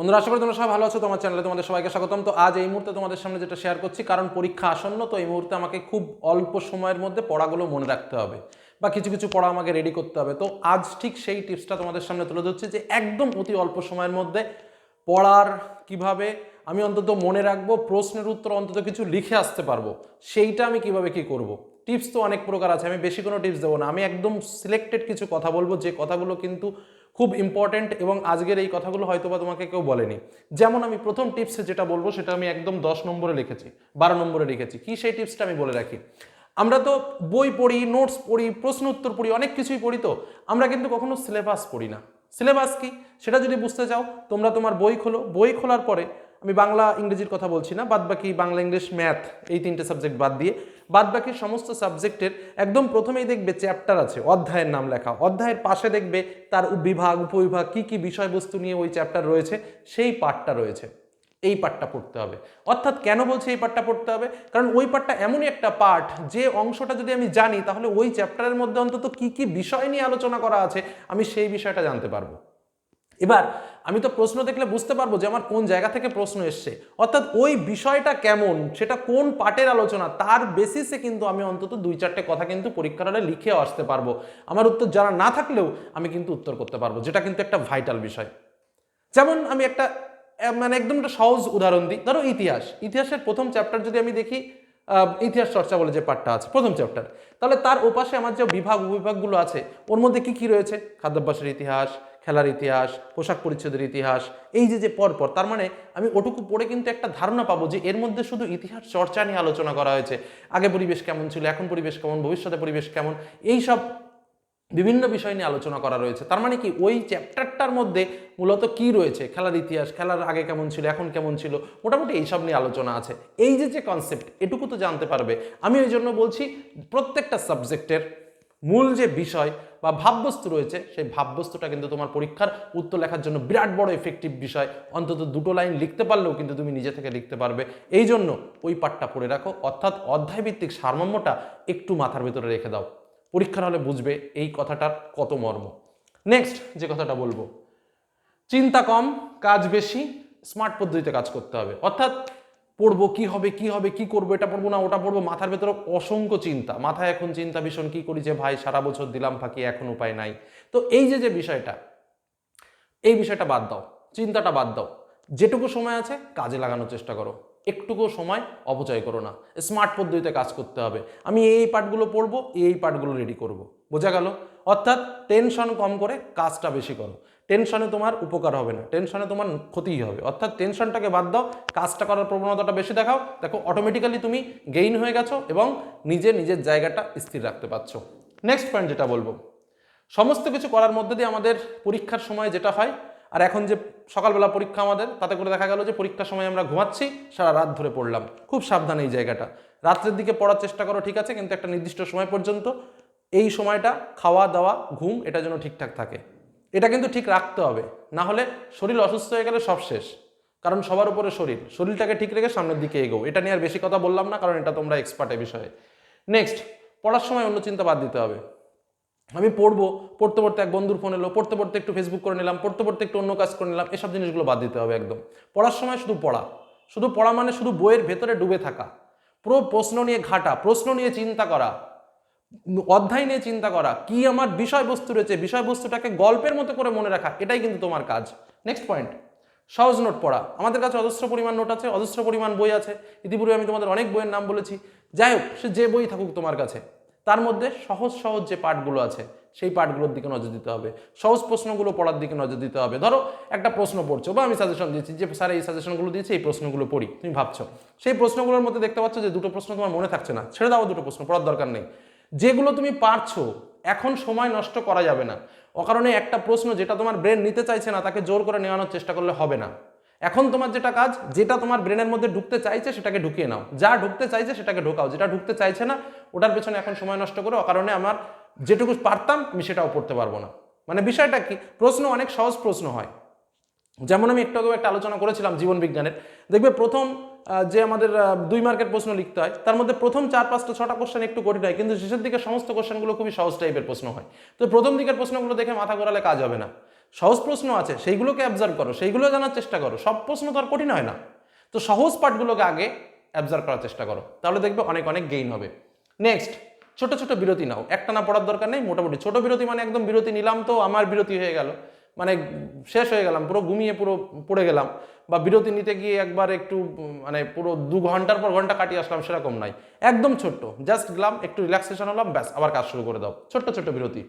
বন্ধুরা, আশা করি তোমরা সবাই ভালো আছো তোমার চ্যানেলে তোমাদের সবাইকে স্বাগতম তো আজ এই মুহূর্তে তোমাদের সামনে যেটা শেয়ার করছি, কারণ পরীক্ষা আসন্ন, তো এই মুহূর্তে আমাকে খুব অল্প সময়ের মধ্যে পড়াগুলো মনে রাখতে হবে বা কিছু কিছু পড়া আমাকে রেডি করতে হবে তো আজ ঠিক সেই টিপসটা তোমাদের সামনে তুলে ধরছি যে একদম অতি অল্প সময়ের মধ্যে পড়ার কীভাবে আমি অন্তত মনে রাখব, প্রশ্নের উত্তর অন্তত কিছু লিখে আসতে পারব, সেইটা আমি কীভাবে কি করব। টিপস তো অনেক প্রকার আছে, আমি বেশি কোনো টিপস দেবো না, আমি একদম সিলেক্টেড কিছু কথা বলব, যে কথাগুলো কিন্তু খুব ইম্পর্টেন্ট এবং আজকের এই কথাগুলো হয়তো বা তোমাকে কেউ বলেনি। যেমন আমি প্রথম টিপসে যেটা বলব সেটা আমি একদম দশ নম্বরে লিখেছি, বারো নম্বরে লিখেছি। কি সেই টিপসটা আমি বলে রাখি? আমরা তো বই পড়ি নোটস পড়ি, প্রশ্ন উত্তর পড়ি, অনেক কিছুই পড়ি তো। আমরা কিন্তু কখনো সিলেবাস পড়ি না। সিলেবাস কি? সেটা যদি বুঝতে চাও, তোমরা তোমার বই খোলো। বই খোলার পরে আমি বাংলা ইংরেজির কথা বলছি না বাদ বাকি বাংলা, ইংলিশ, ম্যাথ এই তিনটে সাবজেক্ট বাদ দিয়ে বাদ বাকি সমস্ত সাবজেক্টের একদম প্রথমেই দেখবে চ্যাপ্টার আছে, অধ্যায়ের নাম লেখা। অধ্যায়ের পাশে দেখবে তার বিভাগ, উপবিভাগ, কী কী বিষয়বস্তু নিয়ে ওই চ্যাপ্টার রয়েছে, সেই পার্টটা রয়েছে। এই পার্টটা পড়তে হবে। অর্থাৎ কেন বলছি এই পাঠটা পড়তে হবে? কারণ ওই পাঠটা এমনই একটা পার্ট যে অংশটা যদি আমি জানি, তাহলে ওই চ্যাপ্টারের মধ্যে অন্তত কি কি বিষয় নিয়ে আলোচনা করা আছে, আমি সেই বিষয়টা জানতে পারব। এবার আমি তো প্রশ্ন দেখলে বুঝতে পারব যে আমার কোন জায়গা থেকে প্রশ্ন এসছে। অর্থাৎ ওই বিষয়টা কেমন, সেটা কোন পার্টের আলোচনা, তার বেসিসে কিন্তু আমি অন্তত দুই চারটে কথা কিন্তু পরীক্ষার হলে লিখেও আসতে পারব। আমার উত্তর জানা না থাকলেও আমি কিন্তু উত্তর করতে পারব, যেটা কিন্তু একটা ভাইটাল বিষয়। যেমন আমি একটা মানে একদম একটা সহজ উদাহরণ দিই। ধরো ইতিহাস। ইতিহাসের প্রথম চ্যাপ্টার যদি আমি দেখি ইতিহাস চর্চা বলে যে পাঠটা আছে, প্রথম চ্যাপ্টার তাহলে তার ওপাশে আমার যে বিভাগ, উপবিভাগগুলো আছে, ওর মধ্যে কি কি রয়েছে? খাদ্যাভ্যাসের ইতিহাস খেলার ইতিহাস, পোশাক পরিচ্ছদের ইতিহাস, এই যে যে পরপর, তার মানে আমি ওটুকু পড়ে কিন্তু একটা ধারণা পাবো যে এর মধ্যে শুধু ইতিহাস চর্চা নিয়ে আলোচনা করা হয়েছে। আগে পরিবেশ কেমন ছিল, এখন পরিবেশ কেমন, ভবিষ্যতে পরিবেশ কেমন এই সব বিভিন্ন বিষয় নিয়ে আলোচনা করা রয়েছে। তার মানে কি, ওই চ্যাপ্টারটার মধ্যে মূলত কি রয়েছে? খেলার ইতিহাস, খেলার আগে কেমন ছিল, এখন কেমন ছিল, মোটামুটি এইসব নিয়ে আলোচনা আছে। এই যে যে কনসেপ্ট এটুকু তো জানতে পারবে। আমি ওই জন্য বলছি, প্রত্যেকটা সাবজেক্টের মূল যে বিষয় বা ভাববস্তু রয়েছে, সেই ভাববস্তুটা কিন্তু তোমার পরীক্ষার উত্তর লেখার জন্য বিরাট বড় এফেক্টিভ বিষয়। অন্তত দুটো লাইন লিখতে পারলেও কিন্তু তুমি নিজে থেকে লিখতে পারবে। এই জন্য ওই পাঠটা পড়ে রাখো। অর্থাৎ অধ্যায়ভিত্তিক সারমর্মটা একটু মাথার ভেতরে রেখে দাও। পরীক্ষার হলে বুঝবে এই কথাটার কত মর্ম। নেক্সট যে কথাটা বলব। চিন্তা কম, কাজ বেশি স্মার্ট পদ্ধতিতে কাজ করতে হবে। অর্থাৎ পড়ব, কি হবে কি হবে, কি করব, এটা পড়ব না, ওটা পড়ব, মাথার ভেতরে অসংখ্য চিন্তা। মাথায় এখন চিন্তা ভীষণ, কি করি যে, ভাই, সারা বছর দিলাম ফাঁকি, এখন উপায় নাই। তো এই যে যে বিষয়টা, এই বিষয়টা বাদ দাও, চিন্তাটা বাদ দাও। যেটুকু সময় আছে, কাজে লাগানোর চেষ্টা করো। একটুকু সময় অপচয় করো না। স্মার্ট পদ্ধতিতে কাজ করতে হবে। আমি এই পার্টগুলো পড়ব, এই পার্টগুলো রেডি করব। বোঝা গেল? অর্থাৎ টেনশন কম করে কাজটা বেশি করো। টেনশনে তোমার উপকার হবে না, টেনশনে তোমার ক্ষতিই হবে। অর্থাৎ টেনশনটাকে বাদ দাও, কাজটা করার প্রবণতাটা বেশি দেখাও। দেখো অটোমেটিক্যালি তুমি গেইন হয়ে গেছো এবং নিজে নিজের জায়গাটা স্থির রাখতে পারছ। নেক্সট পয়েন্ট যেটা বলব, সমস্ত কিছু করার মধ্যে দিয়ে আমাদের পরীক্ষার সময় যেটা হয়, আর এখন যে সকালবেলা পরীক্ষা আমাদের, তাতে করে দেখা গেল যে পরীক্ষার সময় আমরা ঘুমাচ্ছি, সারা রাত ধরে পড়লাম। খুব সাবধান এই জায়গাটা। রাত্রের দিকে পড়ার চেষ্টা করো, ঠিক আছে, কিন্তু একটা নির্দিষ্ট সময় পর্যন্ত এই সময়টা খাওয়া দাওয়া, ঘুম, এটা যেন ঠিকঠাক থাকে। এটা কিন্তু ঠিক রাখতে হবে। না হলে শরীর অসুস্থ হয়ে গেলে সব শেষ। কারণ সবার উপরে শরীর। শরীরটাকে ঠিক রেখে সামনের দিকে এগো এটা নিয়ে আর বেশি কথা বললাম না, কারণ এটা তোমরা এক্সপার্ট এ বিষয়ে। নেক্সট পড়ার সময় অন্য চিন্তা বাদ দিতে হবে। আমি পড়ব, পড়তে পড়তে এক বন্ধুর ফোন এলো, পড়তে পড়তে একটু ফেসবুক করে নিলাম, পড়তে পড়তে একটু অন্য কাজ করে নিলাম, এসব জিনিসগুলো বাদ দিতে হবে একদম। পড়ার সময় শুধু পড়া। শুধু পড়া মানে শুধু বইয়ের ভেতরে ডুবে থাকা। পুরো প্রশ্ন নিয়ে ঘাটা, প্রশ্ন নিয়ে চিন্তা করা। অধ্যায় নিয়ে চিন্তা করা, কি আমার বিষয়বস্তু রয়েছে, বিষয়বস্তুটাকে গল্পের মতো করে মনে রাখা, এটাই কিন্তু তোমার কাজ। নেক্সট পয়েন্ট সহজ নোট পড়া। আমাদের কাছে অজস্র পরিমাণ নোট আছে, অজস্র পরিমাণ বই আছে। ইতিপূর্বে আমি তোমাদের অনেক বইয়ের নাম বলেছি। যাই হোক, সে যে বই থাকুক তোমার কাছে, তার মধ্যে সহজ সহজ যে পাঠগুলো আছে, সেই পাঠগুলোর দিকে নজর দিতে হবে। সহজ প্রশ্নগুলো পড়ার দিকে নজর দিতে হবে। ধরো, একটা প্রশ্ন পড়ছো, বা আমি সাজেশন দিচ্ছি যে, স্যার, এই সাজেশনগুলো দিয়েছি, এই প্রশ্নগুলো পড়ি। তুমি ভাবছ। সেই প্রশ্নগুলোর মধ্যে দেখতে পাচ্ছ যে, দুটো প্রশ্ন তোমার মনে থাকছে না। ছেড়ে দাও দুটো প্রশ্ন, পড়ার দরকার নেই। যেগুলো তুমি পারছ, এখন সময় নষ্ট করা যাবে না। অকারণে একটা প্রশ্ন যেটা তোমার ব্রেন নিতে চাইছে না, তাকে জোর করে নেওয়ানোর চেষ্টা করলে হবে না। এখন তোমার যেটা কাজ, যেটা তোমার ব্রেনের মধ্যে ঢুকতে চাইছে, সেটাকে ঢুকিয়ে নাও। যা ঢুকতে চাইছে, সেটাকে ঢোকাও। যেটা ঢুকতে চাইছে না, ওটার পেছনে এখন সময় নষ্ট করো কারণে আমার যেটুকু পারতাম, আমি সেটাও পড়তে পারব না। মানে বিষয়টা কি? প্রশ্ন অনেক সহজ প্রশ্ন হয়। যেমন আমি একটু একটা আলোচনা করেছিলাম জীবন বিজ্ঞানের। দেখবে প্রথম যে আমাদের দুই মার্কের প্রশ্ন লিখতে হয়, তার মধ্যে প্রথম চার, পাঁচটা, ছটা কোশ্চেন একটু কঠিন হয়, কিন্তু শেষের দিকে সমস্ত কোশ্চেনগুলো খুবই সহজ টাইপের প্রশ্ন হয়। তো প্রথম দিকের প্রশ্নগুলো দেখে মাথা ঘোরালে কাজ হবে না। সহজ প্রশ্ন আছে, সেইগুলোকে অ্যাবজার্ভ করো, সেইগুলো জানার চেষ্টা করো। সব প্রশ্ন তো আর কঠিন হয় না। তো সহজ পার্টগুলোকে আগে অ্যাবজার্ভ করার চেষ্টা করো, তাহলে দেখবে অনেক অনেক গেইন হবে। নেক্সট ছোট ছোট বিরতি নাও। একটা না পড়ার দরকার নেই, মোটামুটি। ছোট বিরতি মানে একদম বিরতি নিলাম তো, আমার বিরতি হয়ে গেল। মানে শেষ হয়ে গেলাম, পুরো ঘুমিয়ে পুরো পড়ে গেলাম বা বিরতি নিতে গিয়ে একবার একটু মানে পুরো দু ঘণ্টার পর ঘণ্টা কাটিয়ে আসলাম সেরকম নাই একদম ছোট্ট জাস্ট গেলাম, একটু রিল্যাক্সেশন হলাম, ব্যাস, আবার কাজ শুরু করে দাও। ছোট্ট ছোট্ট বিরতি।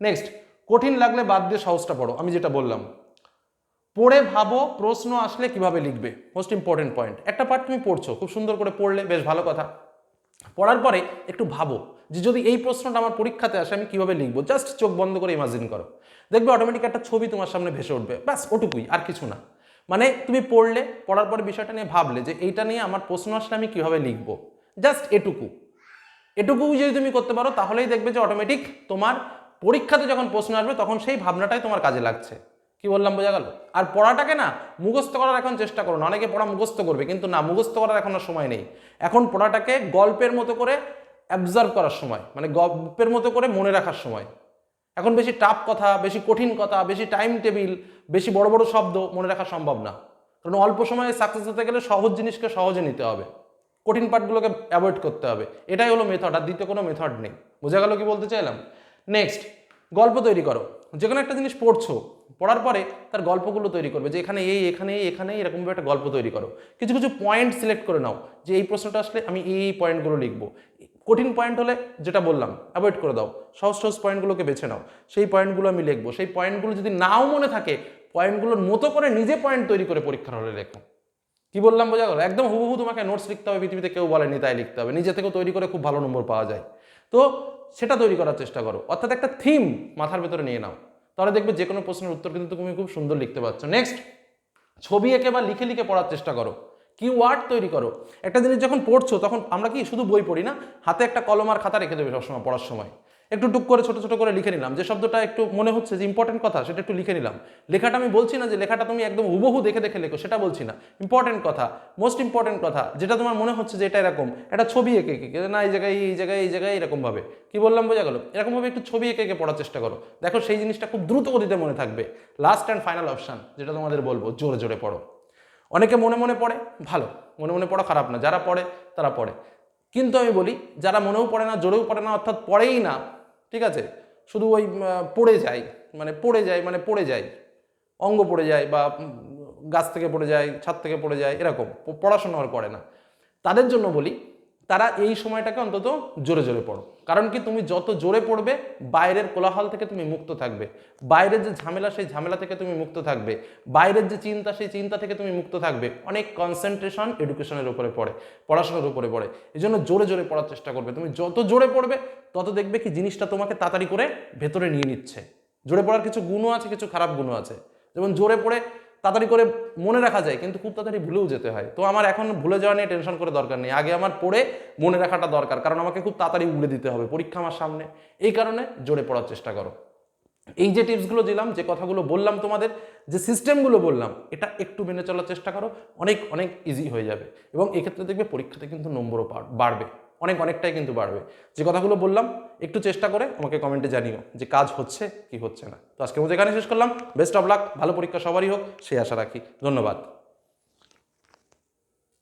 নেক্সট কঠিন লাগলে বাদ দিয়ে সহজটা পড়ো। আমি যেটা বললাম, পড়ে ভাবো, প্রশ্ন আসলে কীভাবে লিখবে? মোস্ট ইম্পর্টেন্ট পয়েন্ট একটা পার্ট তুমি পড়ছো, খুব সুন্দর করে পড়লে, বেশ ভালো কথা। পড়ার পরে একটু ভাবো যে যদি এই প্রশ্নটা আমার পরীক্ষাতে আসে, আমি কীভাবে লিখব? জাস্ট চোখ বন্ধ করে ইমাজিন করো। দেখবে অটোমেটিক একটা ছবি তোমার সামনে ভেসে উঠবে। ব্যাস, ওটুকুই, আর কিছু না। মানে তুমি পড়লে, পড়ার পর বিষয়টা নিয়ে ভাবলে যে এইটা নিয়ে আমার প্রশ্ন আসলে আমি কীভাবে লিখব? জাস্ট এটুকু। এটুকু যদি তুমি করতে পারো, তাহলেই দেখবে যে অটোমেটিক তোমার পরীক্ষাতে যখন প্রশ্ন আসবে, তখন সেই ভাবনাটাই তোমার কাজে লাগছে। কি বললাম, বোঝা গেল? আর পড়াটাকে না, মুখস্থ করার এখন চেষ্টা করো না। অনেকে পড়া মুখস্থ করবে, কিন্তু না, মুখস্থ করার এখন আর সময় নেই। এখন পড়াটাকে গল্পের মতো করে অ্যাবজার্ভ করার সময় মানে গল্পের মতো করে মনে রাখার সময়। এখন বেশি টাফ কথা, বেশি কঠিন কথা, বেশি টাইম টেবিল বেশি বড় বড় শব্দ মনে রাখা সম্ভব না। কারণ অল্প সময়ে সাকসেস হতে গেলে সহজ জিনিসকে সহজে নিতে হবে। কঠিন পার্টগুলোকে অ্যাভয়েড করতে হবে। এটাই হলো মেথড আর দ্বিতীয় কোনো মেথড নেই। বোঝা গেল কি বলতে চাইলাম? নেক্সট গল্প তৈরি করো। যে কোনো একটা জিনিস পড়ছো, পড়ার পরে তার গল্পগুলো তৈরি করবে যে এখানে এই এখানে এই, এখানে এরকমভাবে একটা গল্প তৈরি করো। কিছু কিছু পয়েন্ট সিলেক্ট করে নাও যে এই প্রশ্নটা আসলে আমি এই এই পয়েন্টগুলো লিখব। কঠিন পয়েন্ট হলে যেটা বললাম অ্যাভয়েড করে দাও। সহজ সহজ পয়েন্টগুলোকে বেছে নাও। সেই পয়েন্টগুলো আমি লিখব। সেই পয়েন্টগুলো যদি নাও মনে থাকে পয়েন্টগুলোর মতো করে নিজে পয়েন্ট তৈরি করে পরীক্ষার হলে লেখো। কি বললাম বোঝা গেল? একদম হুবহু তোমাকে নোটস লিখতে হবে, পৃথিবীতে কেউ বলেনি, তাই লিখতে হবে। নিজে থেকেও তৈরি করে খুব ভালো নম্বর পাওয়া যায়। তো সেটা তৈরি করার চেষ্টা করো। অর্থাৎ একটা থিম মাথার ভেতরে নিয়ে নাও। তাহলে দেখবে যে কোনো প্রশ্নের উত্তর কিন্তু তুমি খুব সুন্দর লিখতে পারছ। নেক্সট ছবি এঁকে বা লিখে লিখে পড়ার চেষ্টা করো। কি ওয়ার্ড তৈরি করো। একটা জিনিস যখন পড়ছো, তখন আমরা কি শুধু বই পড়ি না? হাতে একটা কলম আর খাতা রেখে দেবে সবসময় পড়ার সময়। একটু টুক করে ছোট ছোট করে লিখে নিলাম। যে শব্দটা একটু মনে হচ্ছে যে ইম্পর্টেন্ট কথা, সেটা একটু লিখে নিলাম। লেখাটা আমি বলছি না যে লেখাটা তুমি একদম হুবহু দেখে দেখে লেখো, সেটা বলছি না। ইম্পর্টেন্ট কথা মোস্ট ইম্পর্টেন্ট কথা, যেটা তোমার মনে হচ্ছে যে এটা এরকম, একটা ছবি এঁকে এঁকে না, এই জায়গায় এই জায়গায় এই জায়গায় এরকম ভাবে। কি বললাম, বোঝা গেল? এরকমভাবে একটু ছবি এঁকে এঁকে পড়ার চেষ্টা করো। দেখো, সেই জিনিসটা খুব দ্রুত গতিতে মনে থাকবে। লাস্ট অ্যান্ড ফাইনাল অপশন যেটা তোমাদের বলব, জোরে জোরে পড়ো। অনেকে মনে মনে পড়ে, ভালো। মনে মনে পড়া খারাপ না, যারা পড়ে, তারা পড়ে। কিন্তু আমি বলি, যারা মনেও পড়ে না, জোরেও পড়ে না, অর্থাৎ পড়েই না, ঠিক আছে? শুধু ওই পড়ে যায় মানে পড়ে যায় মানে পড়ে যায়। অঙ্গ পড়ে যায় বা গাছ থেকে পড়ে যায়, ছাদ থেকে পড়ে যায়, এরকম। পড়াশোনা আর করে না। তাদের জন্য বলি তারা এই সময়টাকে অন্তত জোরে জোরে পড়ো। কারণ কি তুমি যত জোরে পড়বে, বাইরের কোলাহল থেকে তুমি মুক্ত থাকবে। বাইরের যে ঝামেলা, সেই ঝামেলা থেকে তুমি মুক্ত থাকবে। বাইরের যে চিন্তা, সেই চিন্তা থেকে তুমি মুক্ত থাকবে। অনেক কনসেন্ট্রেশন এডুকেশনের উপরে পড়ে, পড়াশোনার উপরে পড়ে। এই জন্য জোরে জোরে পড়ার চেষ্টা করবে। তুমি যত জোরে পড়বে, তত দেখবে কি জিনিসটা তোমাকে তাড়াতাড়ি করে ভেতরে নিয়ে নিচ্ছে। জোরে পড়ার কিছু গুণও আছে, কিছু খারাপ গুণও আছে। যেমন জোরে পড়ে তাড়াতাড়ি করে মনে রাখা যায়, কিন্তু খুব তাড়াতাড়ি ভুলেও যেতে হয়। তো আমার এখন ভুলে যাওয়া নিয়ে টেনশন করে দরকার নেই। আগে আমার পড়ে মনে রাখাটা দরকার, কারণ আমাকে খুব তাড়াতাড়ি উড়ে দিতে হবে। পরীক্ষা আমার সামনে। এই কারণে জোরে পড়ার চেষ্টা করো। এই যে টিপসগুলো দিলাম, যে কথাগুলো বললাম তোমাদের, যে সিস্টেমগুলো বললাম, এটা একটু মেনে চলার চেষ্টা করো। অনেক অনেক ইজি হয়ে যাবে। এবং এক্ষেত্রে দেখবে পরীক্ষাতে কিন্তু নম্বরও বাড়বে। অনেক অনেকটাই কিন্তু বাড়বে। যে কথাগুলো বললাম, একটু চেষ্টা করে আমাকে কমেন্টে জানিও যে কাজ হচ্ছে কি হচ্ছে না। তো আজকে মধ্যে এখানে শেষ করলাম বেস্ট অফ লাক ভালো পরীক্ষা সবারই হোক, সেই আশা রাখি। ধন্যবাদ।